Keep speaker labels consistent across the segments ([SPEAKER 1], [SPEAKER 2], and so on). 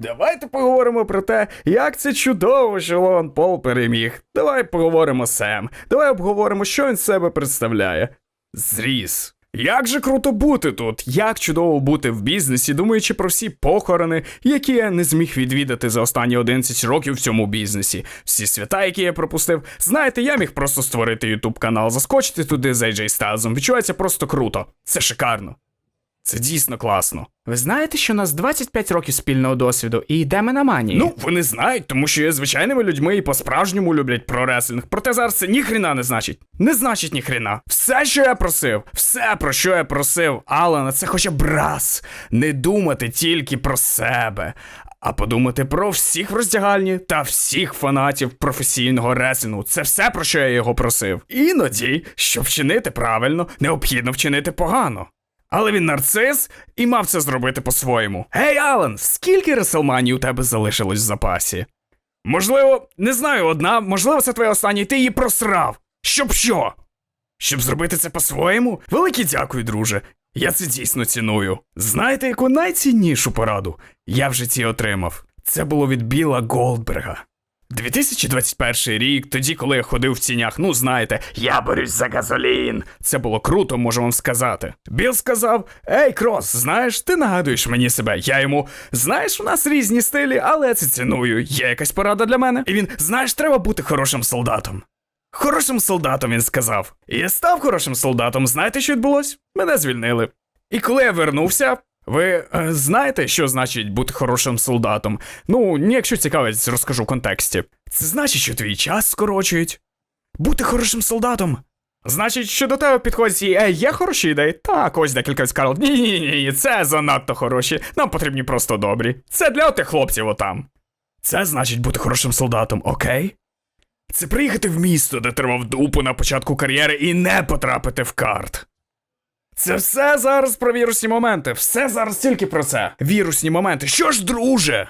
[SPEAKER 1] Давайте поговоримо про те, як це чудово, що Логан Пол переміг. Давай поговоримо Сем. Давай обговоримо, що він себе представляє. Зріс. Як же круто бути тут, як чудово бути в бізнесі, думаючи про всі похорони, які я не зміг відвідати за останні 11 років в цьому бізнесі. Всі свята, які я пропустив. Знаєте, я міг просто створити ютуб канал, заскочити туди з AJ Styles. Відчувається просто круто. Це шикарно. Це дійсно класно.
[SPEAKER 2] Ви знаєте, що у нас 25 років спільного досвіду і йдемо на манії?
[SPEAKER 1] Ну, вони знають, тому що є звичайними людьми і по-справжньому люблять прореслінг. Проте зараз це ніхрена не значить. Не значить ніхрена. Все, що я просив, все, про що я просив, Алана, це хоча б раз. Не думати тільки про себе, а подумати про всіх в роздягальні та всіх фанатів професійного реслінгу. Це все, про що я його просив. Іноді, щоб вчинити правильно, необхідно вчинити погано. Але він нарцис і мав це зробити по-своєму. Гей, Алан, скільки Реселманій у тебе залишилось в запасі? Можливо, не знаю, одна, можливо, це твоя остання, і ти її просрав. Щоб що? Щоб зробити це по-своєму? Велике дякую, друже. Я це дійсно ціную. Знаєте, яку найціннішу пораду я в житті отримав? Це було від Біла Голдберга. 2021 рік, тоді, коли я ходив в тінях, ну знаєте, я борюсь за газолін. Це було круто, можу вам сказати. Біл сказав: Ей, Крос, знаєш, ти нагадуєш мені себе. Я йому, знаєш, у нас різні стилі, але це ціную. Є якась порада для мене? І він, знаєш, треба бути хорошим солдатом. Хорошим солдатом, він сказав. І я став хорошим солдатом. Знаєте, що відбулось? Мене звільнили. І коли я вернувся, ви е, знаєте, що значить бути хорошим солдатом? Ну, якщо цікавить, розкажу в контексті. Це значить, що твій час скорочують. Бути хорошим солдатом. Значить, що до тебе підходять і ей, є хороші ідеї? Так, ось декілька скарл. Ні, ні, ні, ні, це занадто хороші. Нам потрібні просто добрі. Це для отих хлопців отам. Це значить бути хорошим солдатом, окей? Це приїхати в місто, де тримав дупу на початку кар'єри і не потрапити в карт. Це все зараз про вірусні моменти. Все зараз тільки про це. Вірусні моменти. Що ж, друже?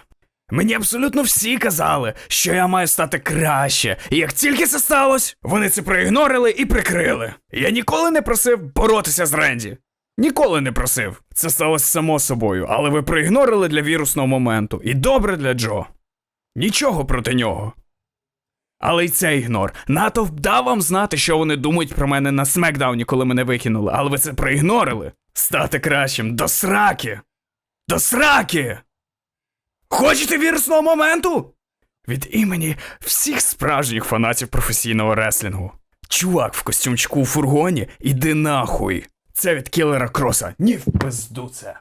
[SPEAKER 1] Мені абсолютно всі казали, що я маю стати краще. І як тільки це сталося, вони це проігнорили і прикрили. Я ніколи не просив боротися з Ренді. Ніколи не просив. Це сталося само собою, але ви проігнорили для вірусного моменту. І добре для Джо. Нічого проти нього. Але й цей ігнор. Натовп дав вам знати, що вони думають про мене на смекдауні, коли мене викинули, але ви це проігнорили. Стати кращим до сраки. До сраки. Хочете вірусного моменту? Від імені всіх справжніх фанатів професійного реслінгу. Чувак в костюмчику у фургоні, іди нахуй. Це від кілера Кроса. Ні в пизду це.